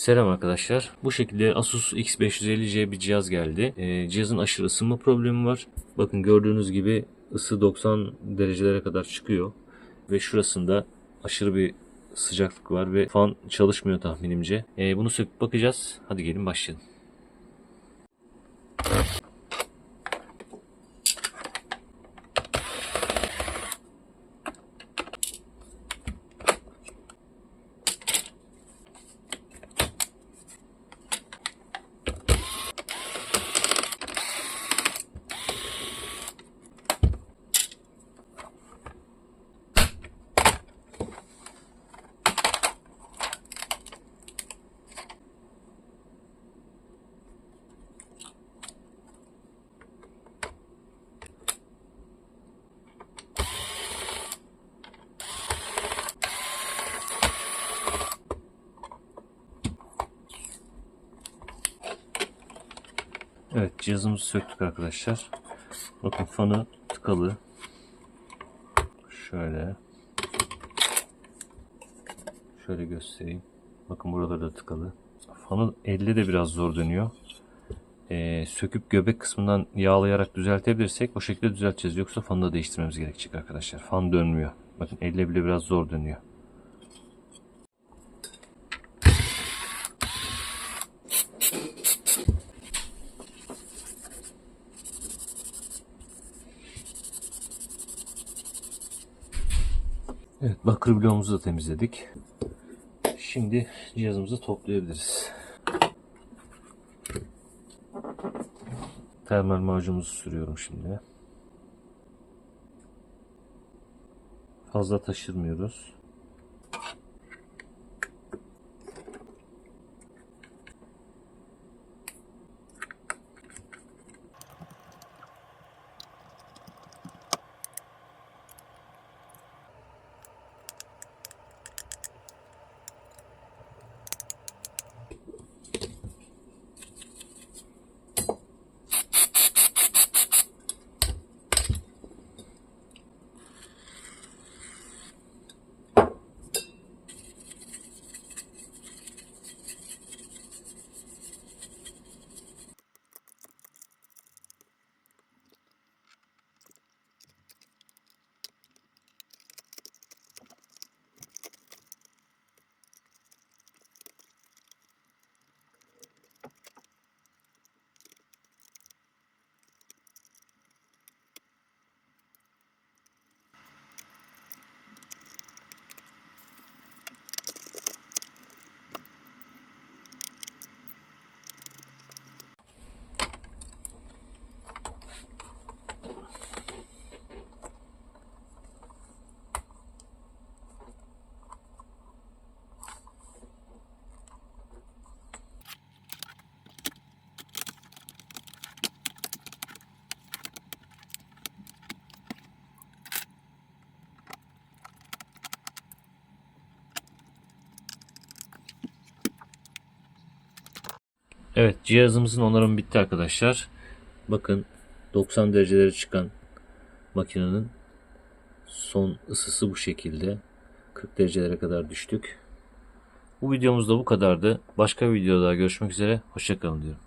Selam arkadaşlar. Bu şekilde Asus X550C bir cihaz geldi. Ee, cihazın aşırı ısınma problemi var. Bakın gördüğünüz gibi ısı 90 derecelere kadar çıkıyor. Ve şurasında aşırı bir sıcaklık var ve fan çalışmıyor tahminimce. Ee, bunu söküp bakacağız. Hadi gelin başlayalım. Evet cihazımızı söktük arkadaşlar. Bakın fanı tıkalı. Şöyle. Şöyle göstereyim. Bakın burada da tıkalı. Fanı elde de biraz zor dönüyor. Ee, söküp göbek kısmından yağlayarak düzeltebilirsek o şekilde düzelteceğiz. Yoksa fanı da değiştirmemiz gerekecek arkadaşlar. Fan dönmüyor. Bakın elle bile biraz zor dönüyor. Evet bakır bloğumuzu da temizledik. Şimdi cihazımızı toplayabiliriz. Termal macunumuzu sürüyorum şimdi. Fazla taşırmıyoruz. Evet cihazımızın onarımı bitti arkadaşlar. Bakın 90 derecelere çıkan makinenin son ısısı bu şekilde. 40 derecelere kadar düştük. Bu videomuz da bu kadardı. Başka videoda görüşmek üzere. Hoşçakalın diyorum.